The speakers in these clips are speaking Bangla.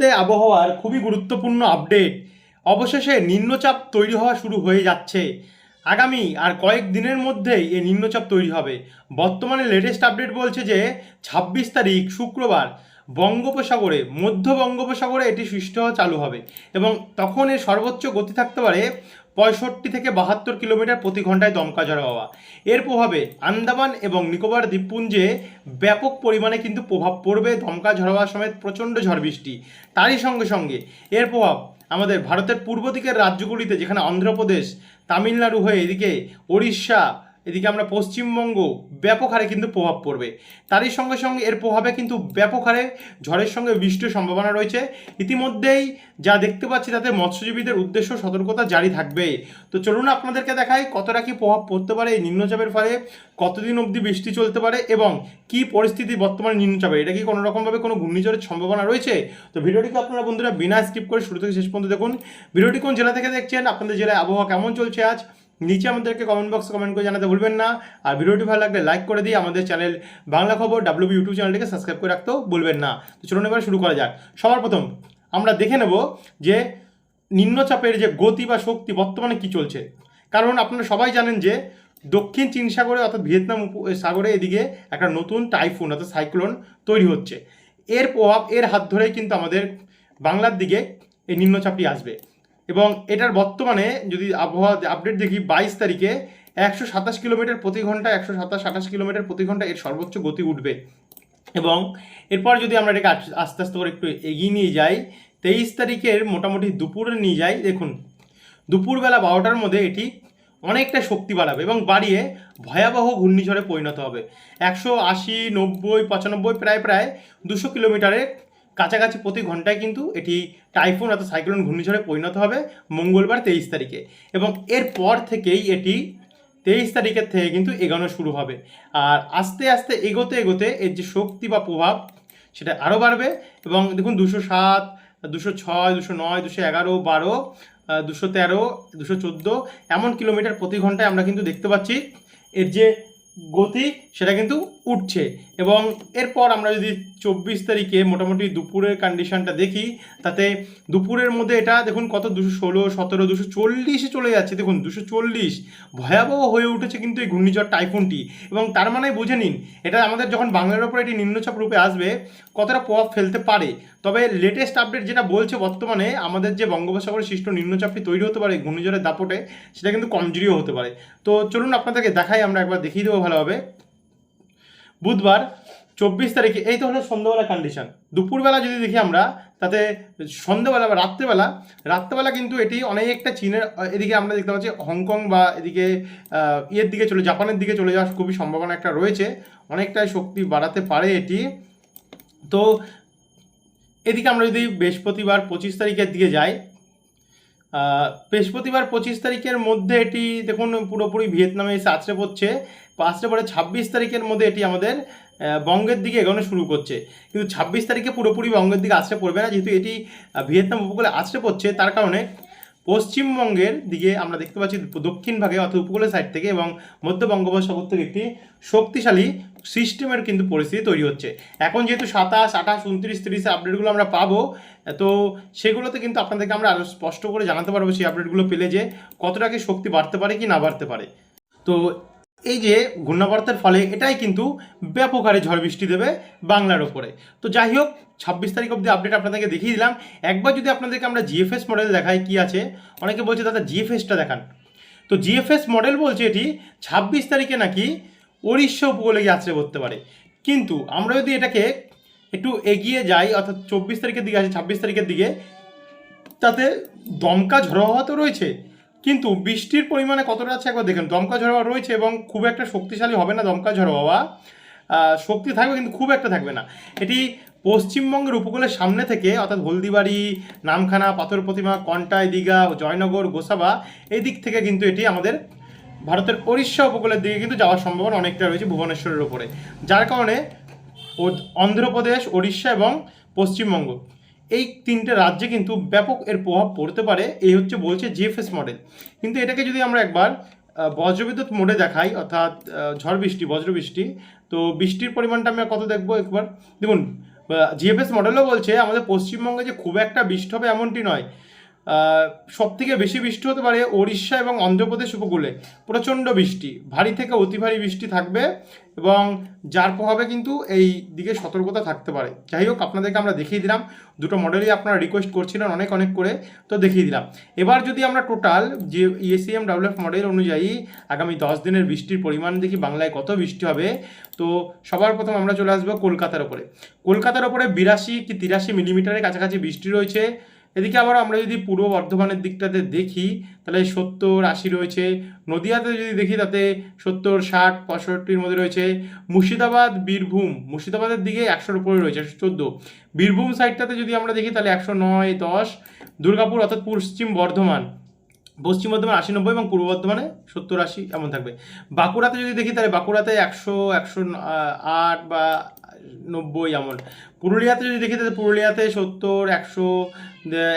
মুহূর্তে আবহাওয়ার খুবই গুরুত্বপূর্ণ আপডেট অবশেষে নিম্নচাপ তৈরি হওয়া শুরু হয়ে যাচ্ছে। আগামী আর কয়েক দিনের মধ্যেই এই নিম্নচাপ তৈরি হবে। বর্তমানে লেটেস্ট আপডেট বলছে যে, ছাব্বিশ তারিখ শুক্রবার বঙ্গোপসাগরে, মধ্য বঙ্গোপসাগরে এটি সৃষ্টি হওয়া চালু হবে এবং তখন এর সর্বোচ্চ গতি থাকতে পারে পঁয়ষট্টি থেকে বাহাত্তর কিলোমিটার প্রতি ঘন্টায় দমকা ঝড় হওয়া। এর প্রভাবে আন্দামান এবং নিকোবর দ্বীপপুঞ্জে ব্যাপক পরিমাণে কিন্তু প্রভাব পড়বে দমকা ঝড় হওয়ার সমেত প্রচণ্ড ঝড় বৃষ্টি। তারই সঙ্গে সঙ্গে এর প্রভাব আমাদের ভারতের পূর্ব দিকের রাজ্যগুলিতে যেখানে অন্ধ্রপ্রদেশ, তামিলনাড়ু হয়ে এদিকে ওড়িশা এদিকে আমরা পশ্চিমবঙ্গ ব্যাপক হারে কিন্তু প্রভাব পড়বে। তারই সঙ্গে সঙ্গে এর প্রভাবে কিন্তু ব্যাপক হারে ঝড়ের সঙ্গে বৃষ্টির সম্ভাবনা রয়েছে। ইতিমধ্যেই যা দেখতে পাচ্ছি তাতে মৎস্যজীবীদের উদ্দেশ্য সতর্কতা জারি থাকবে। তো চলুন আপনাদেরকে দেখাই কতটা কি প্রভাব পড়তে পারে এই নিম্নচাপের ফলে, কতদিন অবধি বৃষ্টি চলতে পারে এবং কি পরিস্থিতি বর্তমানে নিম্নচাপে। এটা কি কোনো রকমভাবে কোনো ঘূর্ণিঝড়ের সম্ভাবনা রয়েছে? তো ভিডিওটিকে আপনারা বন্ধুরা বিনা স্কিপ করে শুরু থেকে শেষ পর্যন্ত দেখুন। ভিডিওটি কোন জেলা থেকে দেখছেন, আপনাদের জেলায় আবহাওয়া কেমন চলছে আজ? নিচে আমাদেরকে কমেন্ট বক্সে কমেন্ট করে জানাতে ভুলবেন না। আর ভিডিওটি ভালো লাগলে লাইক করে দিয়ে আমাদের চ্যানেল বাংলা খবর ডাব্লিউবি ইউটিউব চ্যানেলটিকে সাবস্ক্রাইব করে রাখতেও ভুলবেন না। তো চলুন এবার শুরু করা যাক। সবার প্রথম আমরা দেখে নেব যে নিম্নচাপের যে গতি বা শক্তি বর্তমানে কি চলছে। কারণ আপনারা সবাই জানেন যে দক্ষিণ চীন সাগরে অর্থাৎ ভিয়েতনাম সাগরে এদিকে একটা নতুন টাইফুন অর্থাৎ সাইক্লোন তৈরি হচ্ছে। এর প্রভাব, এর হাত ধরেই কিন্তু আমাদের বাংলার দিকে এই নিম্নচাপটি আসবে। এবং এটার বর্তমানে যদি আবহাওয়া আপডেট দেখি বাইশ তারিখে একশো সাতাশ কিলোমিটার প্রতি ঘণ্টা, একশো সাতাশ, আঠাশ কিলোমিটার প্রতি ঘণ্টা এর সর্বোচ্চ গতি উঠবে। এবং এরপর যদি আমরা এটাকে আস- আস্তে আস্তে করে একটু এগিয়ে নিয়ে যাই, তেইশ তারিখের মোটামুটি দুপুরে নিয়ে যাই, দেখুন, দুপুরবেলা বারোটার মধ্যে এটি অনেকটা শক্তি বাড়াবে এবং বাড়িয়ে ভয়াবহ ঘূর্ণিঝড়ে পরিণত হবে। একশো আশি, নব্বই, পঁচানব্বই, প্রায় প্রায় দুশো কিলোমিটারের কাছাকাছি প্রতি ঘন্টায় কিন্তু এটি টাইফুন অর্থাৎ সাইক্লোন ঘূর্ণিঝড়ে পরিণত হবে মঙ্গলবার তেইশ তারিখে। এবং এরপর থেকেই এটি তেইশ তারিখের থেকে কিন্তু এগোনো শুরু হবে। আর আস্তে আস্তে এগোতে এগোতে এর যে শক্তি বা প্রভাব সেটা আরও বাড়বে। এবং দেখুন দুশো সাত, দুশো ছয়, দুশো নয়, দুশো এগারো, বারো দুশো তেরো, দুশো চোদ্দ, এমন কিলোমিটার প্রতি ঘন্টায় আমরা কিন্তু দেখতে পাচ্ছি। এর যে গতি সেটা কিন্তু উঠছে। এবং এরপর আমরা যদি চব্বিশ তারিখে মোটামুটি দুপুরের কন্ডিশনটা দেখি, তাতে দুপুরের মধ্যে এটা দেখুন কত? দুশো ষোলো, সতেরো, দুশো চল্লিশে চলে যাচ্ছে। দেখুন, দুশো চল্লিশ ভয়াবহ হয়ে উঠেছে কিন্তু এই ঘূর্ণিঝড় টাইফুনটি এবং তার মানে বুঝে নিন, এটা আমাদের যখন বাংলার ওপর এটি নিম্নচাপ রূপে আসবে, কতটা প্রভাব ফেলতে পারে? তবে লেটেস্ট আপডেট যেটা বলছে বর্তমানে, আমাদের যে বঙ্গোপসাগরের সৃষ্ট নিম্নচাপটি তৈরি হতে পারে ঘূর্ণিঝড়ের দাপটে, সেটা কিন্তু কমজোরিও হতে পারে। তো চলুন আপনাদেরকে দেখাই, আমরা একবার দেখিয়ে দেবো ভালোভাবে। বুধবার, চব্বিশ তারিখে, এই তো হলো সন্ধ্যাবেলা কন্ডিশন দুপুরবেলা যদি দেখি আমরা, তাতে সন্ধ্যাবেলা বা রাত্রেবেলা রাত্রেবেলা কিন্তু এটি অনেকটা চীনের এদিকে আমরা দেখতে পাচ্ছি হংকং বা এদিকে ইয়ের দিকে চলে, জাপানের দিকে চলে যাওয়ার খুবই সম্ভাবনা একটা রয়েছে। অনেকটাই শক্তি বাড়াতে পারে এটি। তো, এদিকে আমরা যদি বৃহস্পতিবার পঁচিশ তারিখের দিকে যাই বৃহস্পতিবার পঁচিশ তারিখের মধ্যে এটি, দেখুন, পুরোপুরি ভিয়েতনামে এসে আছড়ে পড়ছে। আছড়ে পড়ে ছাব্বিশ তারিখের মধ্যে এটি আমাদের বঙ্গের দিকে এগোনো শুরু করছে। কিন্তু ছাব্বিশ তারিখে পুরোপুরি বঙ্গের দিকে আছড়ে পড়বে না। যেহেতু এটি ভিয়েতনাম উপকূলে আছড়ে পড়ছে, তার কারণে পশ্চিমবঙ্গের দিকে আমরা দেখতে পাচ্ছি দক্ষিণ ভাগে অর্থাৎ উপকূলের সাইড থেকে এবং মধ্য বঙ্গোপসাগর থেকে একটি শক্তিশালী সিস্টেমের কিন্তু পরিস্থিতি তৈরি হচ্ছে। এখন যেহেতু সাতাশ, আঠাশ, উনত্রিশ, তিরিশে আপডেটগুলো আমরা পাবো, তো সেগুলোতে কিন্তু আপনাদেরকে আমরা আরও স্পষ্ট করে জানাতে পারব সেই আপডেটগুলো পেলে যে কতটা কি শক্তি বাড়তে পারে কি না বাড়তে পারে। তো এই যে ঘূর্ণাবর্তের ফলে এটাই কিন্তু ব্যাপক হারে ঝড় বৃষ্টি দেবে বাংলার ওপরে। তো যাই হোক, ছাব্বিশ তারিখ অবধি আপডেট আপনাদেরকে দেখিয়ে দিলাম। একবার যদি আপনাদেরকে আমরা জিএফএস মডেল দেখাই কি আছে, অনেকে বলছে দাদা জিএফএসটা দেখান। তো জিএফএস মডেল বলছে এটি ছাব্বিশ তারিখে নাকি উড়িষ্যা উপকূলে গিয়ে আছড়ে পড়তে পারে। কিন্তু আমরা যদি এটাকে একটু এগিয়ে যাই, অর্থাৎ চব্বিশ তারিখের দিকে আসি, ছাব্বিশ তারিখের দিকে, তাতে দমকা ঝড়ো হওয়া তো রয়েছে। কিন্তু বৃষ্টির পরিমাণে কতটা আছে একবার দেখেন। দমকা ঝড়ো হওয়া রয়েছে এবং খুব একটা শক্তিশালী হবে না দমকা ঝড়ো হওয়া। শক্তি থাকবে কিন্তু খুব একটা থাকবে না। এটি পশ্চিমবঙ্গের উপকূলের সামনে থেকে, অর্থাৎ হলদিবাড়ি, নামখানা, পাথর প্রতিমা, কন্টাই, দীঘা, জয়নগর, গোসাবা এই দিক থেকে কিন্তু এটি আমাদের ভারতের উড়িষ্যা উপকূলের দিকে কিন্তু যাওয়ার সম্ভাবনা অনেকটা রয়েছে ভুবনেশ্বরের উপরে। যার কারণে অন্ধ্রপ্রদেশ, ওড়িশা এবং পশ্চিমবঙ্গ এই তিনটে রাজ্যে কিন্তু ব্যাপক এর প্রভাব পড়তে পারে। এই হচ্ছে বলছে জিএফএস মডেল কিন্তু এটাকে যদি আমরা একবার বজ্রবিদ্যুৎ মোডে দেখাই, অর্থাৎ ঝড় বৃষ্টি বজ্র বৃষ্টি তো বৃষ্টির পরিমাণটা আমরা কত দেখব একবার? দেখুন জিএফএস মডেলও বলছে আমাদের পশ্চিমবঙ্গে যে খুব একটা বৃষ্টি হবে এমনটি নয়। সব থেকে বেশি বৃষ্টি হতে পারে ওড়িশা এবং অন্ধ্রপ্রদেশ উপকূলে। প্রচণ্ড বৃষ্টি, ভারী থেকে অতি ভারী বৃষ্টি থাকবে এবং যার প্রভাবে কিন্তু এই দিকে সতর্কতা থাকতে পারে। যাই হোক, আপনাদেরকে আমরা দেখিয়ে দিলাম। দুটো মডেলই আপনারা রিকোয়েস্ট করছিলেন অনেক অনেক করে, তো দেখিয়ে দিলাম। এবার যদি আমরা টোটাল যে ইএসিএম ডাব্লিউএফ মডেল অনুযায়ী আগামী দশ দিনের বৃষ্টির পরিমাণ দেখি, বাংলায় কত বৃষ্টি হবে, তো সবার প্রথম আমরা চলে আসব কলকাতার ওপরে। কলকাতার ওপরে বিরাশি কি তিরাশি মিলিমিটারের কাছাকাছি বৃষ্টি রয়েছে। এদিকে আবার আমরা যদি পূর্ব বর্ধমানের দিকটাতে দেখি, তাহলে সত্তর আশি রয়েছে। নদিয়াতে যদি দেখি, তাতে সত্তর ষাট পঁয়ষট্টির মধ্যে রয়েছে। মুর্শিদাবাদ, বীরভূম, মুর্শিদাবাদের দিকে একশোর উপরে রয়েছে চোদ্দ। বীরভূম সাইডটাতে যদি আমরা দেখি, তাহলে একশো নয়, দশ। দুর্গাপুর, অর্থাৎ পশ্চিম বর্ধমান পশ্চিম বর্ধমান আশি নব্বই এবং পূর্ব বর্ধমানে সত্তর আশি এমন থাকবে। বাঁকুড়াতে যদি দেখি, তাহলে বাঁকুড়াতে একশো একশো আট বা নব্বই এমন। পুরুলিয়াতে যদি দেখি, তাহলে পুরুলিয়াতে সত্তর, একশো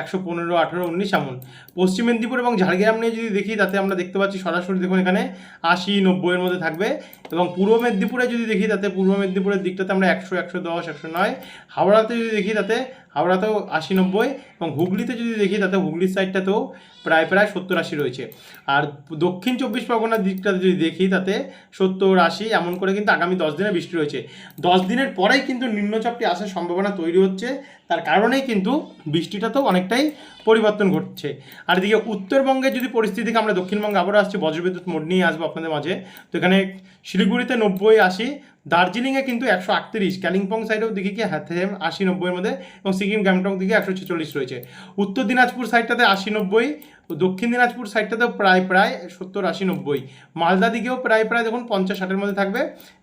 একশো পনেরো, আঠেরো, উনিশ এমন। পশ্চিম মেদিনীপুর এবং ঝাড়গ্রাম নিয়ে যদি দেখি, তাতে আমরা দেখতে পাচ্ছি সরাসরি দেখুন এখানে আশি নব্বইয়ের মধ্যে থাকবে। এবং পূর্ব মেদিনীপুরে যদি দেখি, তাতে পূর্ব মেদিনীপুরের দিকটাতে আমরা একশো একশো দশ, একশো নয়। হাওড়াতে যদি দেখি, তাতে হাওড়াতেও আশি, নব্বই। এবং হুগলিতে যদি দেখি, তাতে হুগলির সাইডটাতেও প্রায় প্রায় সত্তর, আশি রয়েছে। আর দক্ষিণ চব্বিশ পরগনার দিকটাতে যদি দেখি, তাতে সত্তর, আশি, এমন করে কিন্তু আগামী দশ দিনে বৃষ্টি রয়েছে। দশ দিনের পরেই কিন্তু নিম্নচাপটি আসার সম্ভাবনা তৈরি হচ্ছে, তার কারণেই কিন্তু বৃষ্টিটাতেও অনেকটাই পরিবর্তন ঘটছে। আর এদিকে উত্তরবঙ্গের যদি পরিস্থিতিকে আমরা দক্ষিণবঙ্গে আবারও আসছি, বজ্রবিদ্যুৎ মোড নিয়ে আসব আপনাদের মাঝে। তো এখানে শিলিগুড়িতে নব্বই আশি, দার্জিলিংয়ে কিন্তু একশো আটত্রিশ, কালিম্পং সাইডেও দিকে কি হাতে আশি নব্বইয়ের মধ্যে এবং সিকিম, গ্যাংটক দিকে একশো ছেচল্লিশ রয়েছে। উত্তর দিনাজপুর সাইডটাতে আশি নব্বই দক্ষিণ দিনাজপুর সাইডটাতেও প্রায় প্রায় সত্তর, আশি, নব্বই। মালদা দিকেও প্রায় প্রায় দেখুন পঞ্চাশ, ষাটের মধ্যে থাকবে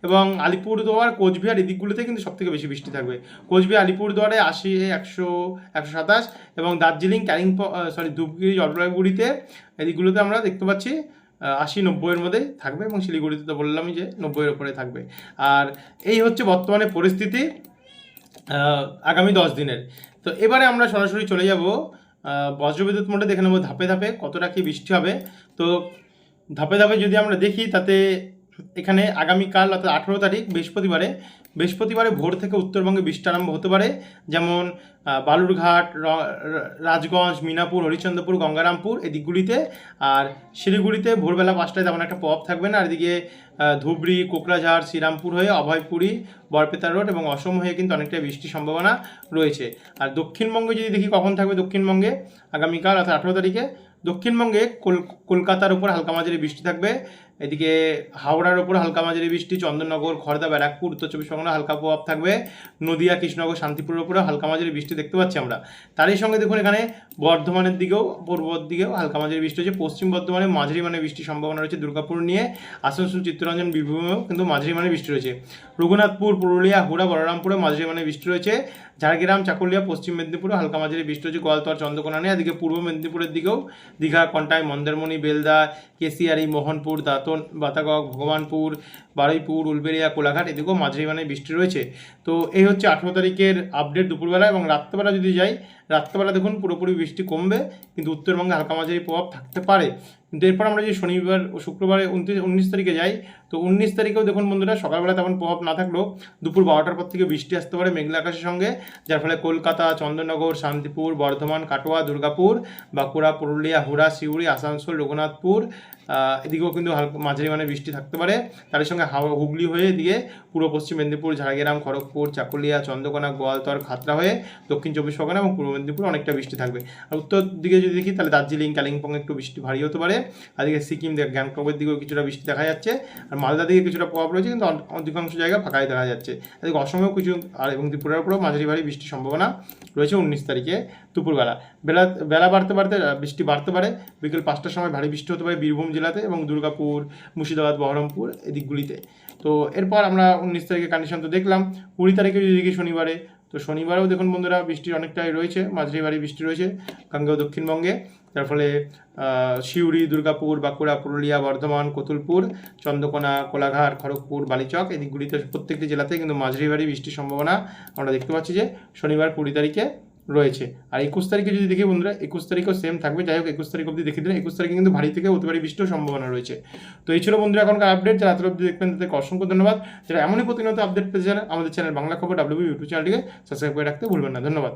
এবং আলিপুরদুয়ার, কোচবিহার এই দিকগুলোতে কিন্তু সবথেকে বেশি বৃষ্টি থাকবে। কোচবিহার, আলিপুরদুয়ারে আশি, একশো একশো সাতাশ এবং দার্জিলিং কালিম্পং সরি ধূপগিরি জলপাইগুড়িতে এই দিকগুলোতে আমরা দেখতে পাচ্ছি আশি, নব্বইয়ের মধ্যে থাকবে এবং শিলিগুড়িতে তো বললামই যে নব্বইয়ের ওপরে থাকবে। আর এই হচ্ছে বর্তমানে পরিস্থিতি আগামী দশ দিনের। তো এবারে আমরা সরাসরি চলে যাব বজ্রবিদ্যুৎ মোডে দেখে নেব ধাপে ধাপে কতটা কি বৃষ্টি হবে। তো ধাপে ধাপে যদি আমরা দেখি, তাতে এখানে আগামীকাল, অর্থাৎ আঠেরো তারিখ, বৃহস্পতিবারে বৃহস্পতিবারে ভোর থেকে উত্তরবঙ্গে বৃষ্টি আরম্ভ হতে পারে। যেমন বালুরঘাট রাজগঞ্জ, মিনাপুর হরিচন্দ্রপুর গঙ্গারামপুর এই দিকগুলিতে আর শিলিগুড়িতে ভোরবেলা পাঁচটায় তেমন একটা প্রভাব থাকবে না। আর এদিকে ধুবড়ি কোকরাঝাড় শ্রীরামপুর হয়ে অভয়পুরী বরপেতা রোড এবং অসম হয়ে কিন্তু অনেকটা বৃষ্টির সম্ভাবনা রয়েছে। আর দক্ষিণবঙ্গে যদি দেখি কখন থাকবে দক্ষিণবঙ্গে, আগামীকাল অর্থাৎ আঠেরো তারিখে, দক্ষিণবঙ্গে কল- কলকাতার উপর হালকা মাঝারি বৃষ্টি থাকবে। এদিকে হাওড়ার ওপর হালকা মাঝারি বৃষ্টি, চন্দননগর খড়দা ব্যারাকপুর, উত্তর চব্বিশ পরগনা হালকা প্রভাব থাকবে। নদিয়া, কৃষ্ণনগর, শান্তিপুরের উপরে হালকা মাঝারি বৃষ্টি দেখতে পাচ্ছি আমরা। তারই সঙ্গে দেখুন এখানে বর্ধমানের দিকেও পূর্বর দিকেও হালকা মাঝারি বৃষ্টি হচ্ছে। পশ্চিম বর্ধমানে মাঝারি মানে বৃষ্টির সম্ভাবনা রয়েছে দুর্গাপুর নিয়ে। আসানসোল চিত্তরঞ্জন বীরভূমেও কিন্তু মাঝারি মানে বৃষ্টি রয়েছে। রঘুনাথপুর, পুরুলিয়া, হুড়া, বলরামপুরে মাঝারি মানে বৃষ্টি রয়েছে। ঝাড়গ্রাম, চাকুলিয়া, পশ্চিম মেদিনীপুরে হালকা মাঝারি বৃষ্টি রয়েছে গোয়ালতোয়ার চন্দ্রকোনা নিয়ে এদিকে পূর্ব মেদিনীপুরের দিকেও দীঘা, কন্টাই, মন্দারমণি, বেলদা কেসিয়ারি মোহনপুর, দাঁতন, বাতাগক, ভগবানপুর, বারুইপুর উলবেড়িয়া কোলাঘাট, এদিকেও মাঝারি মানে বৃষ্টি রয়েছে। তো এই হচ্ছে আঠেরো তারিখের আপডেট দুপুরবেলা এবং রাত্রেবেলা যদি যাই, রাত্রেবেলা দেখুন পুরোপুরি বৃষ্টি কমবে, কিন্তু উত্তরবঙ্গে হালকা মাঝারি প্রভাব থাকতে পারে। কিন্তু এরপর আমরা যদি শনিবার ও শুক্রবারে উনত্রিশ, উনিশ তারিখে যাই, তো উনিশ তারিখেও দেখুন বন্ধুরা, সকালবেলা তেমন প্রভাব না থাকলেও দুপুর বারোটার পর থেকে বৃষ্টি আসতে পারে মেঘলা আকাশের সঙ্গে, যার ফলে কলকাতা চন্দননগর শান্তিপুর, বর্ধমান, কাটোয়া, দুর্গাপুর, বাঁকুড়া, পুরুলিয়া, হুড়া, সিউড়ি, আসানসোল, রঘুনাথপুর এদিকেও কিন্তু হালকা, মাঝারি মানে বৃষ্টি থাকতে পারে। তার সঙ্গে হাওড়া হুগলি হয়ে এদিকে পূর্ব পশ্চিম মেদিনীপুর, ঝাড়গ্রাম, খড়গপুর, চাকুলিয়া, চন্দ্রকোনা, গোয়ালতর খাতড়া হয়ে দক্ষিণ চব্বিশ পরগনা এবং পূর্ব মেদিনীপুর অনেকটা বৃষ্টি থাকবে। আর উত্তর দিকে যদি দেখি, তাহলে দার্জিলিং, কালিম্পং একটু বৃষ্টি ভারী হতে পারে। এদিকে সিকিম গ্যাংটকের দিকেও কিছুটা বৃষ্টি দেখা যাচ্ছে, আর মালদা দিকে কিছুটা প্রভাব রয়েছে, কিন্তু অধিকাংশ জায়গা ফাঁকাই দেখা যাচ্ছে। এদিকে অসমেও কিছু, আর এবং ত্রিপুরার উপরেও মাঝারি ভারী বৃষ্টির সম্ভাবনা রয়েছে উনিশ তারিখে দুপুরবেলা। বেলা বেলা বাড়তে বাড়তে বৃষ্টি বাড়তে পারে। বিকেল পাঁচটার সময় ভারী বৃষ্টি হতে পারে বীরভূম জেলাতে এবং দুর্গাপুর, মুর্শিদাবাদ, বহরমপুর এদিকগুলিতে। তো এরপর আমরা উনিশ তারিখে কন্ডিশন তো দেখলাম। কুড়ি তারিখে যদি শনিবারে তো শনিবারেও দেখুন বন্ধুরা বৃষ্টি অনেকটাই রয়েছে, মাঝারি ভারী বৃষ্টি রয়েছে, গাঙ্গেয় দক্ষিণবঙ্গে। যার ফলে সিউড়ি, দুর্গাপুর, বাঁকুড়া, পুরুলিয়া, বর্ধমান, কতুলপুর, চন্দ্রকোনা, কোলাঘাট, খড়গপুর, বালিচক এদিকগুলিতে প্রত্যেকটি জেলাতে কিন্তু মাঝারি ভারী বৃষ্টির সম্ভাবনা আমরা দেখতে পাচ্ছি যে শনিবার কুড়ি তারিখে রয়েছে। আর একুশ তারিখে যদি দেখি বন্ধুরা, একুশ তারিখও সেম থাকবে। যাই হোক, একুশ তারিখ অবধি দেখে দিলে, একুশ তারিখে কিন্তু ভারী থেকে হতে পারে বৃষ্টির সম্ভাবনা রয়েছে। তো এই ছিল বন্ধুরা এখনকার আপডেট যারা এত অবধি দেখবেন, তাদেরকে অসংখ্য ধন্যবাদ। যারা এমনই প্রতিনিয়ত আপডেট পেতে চান, আমাদের চ্যানেল বাংলা খবর ডাব্লিউ ইউটিউব চ্যানেলটিকে সাবস্ক্রাইব করে রাখতে ভুলবেন না। ধন্যবাদ।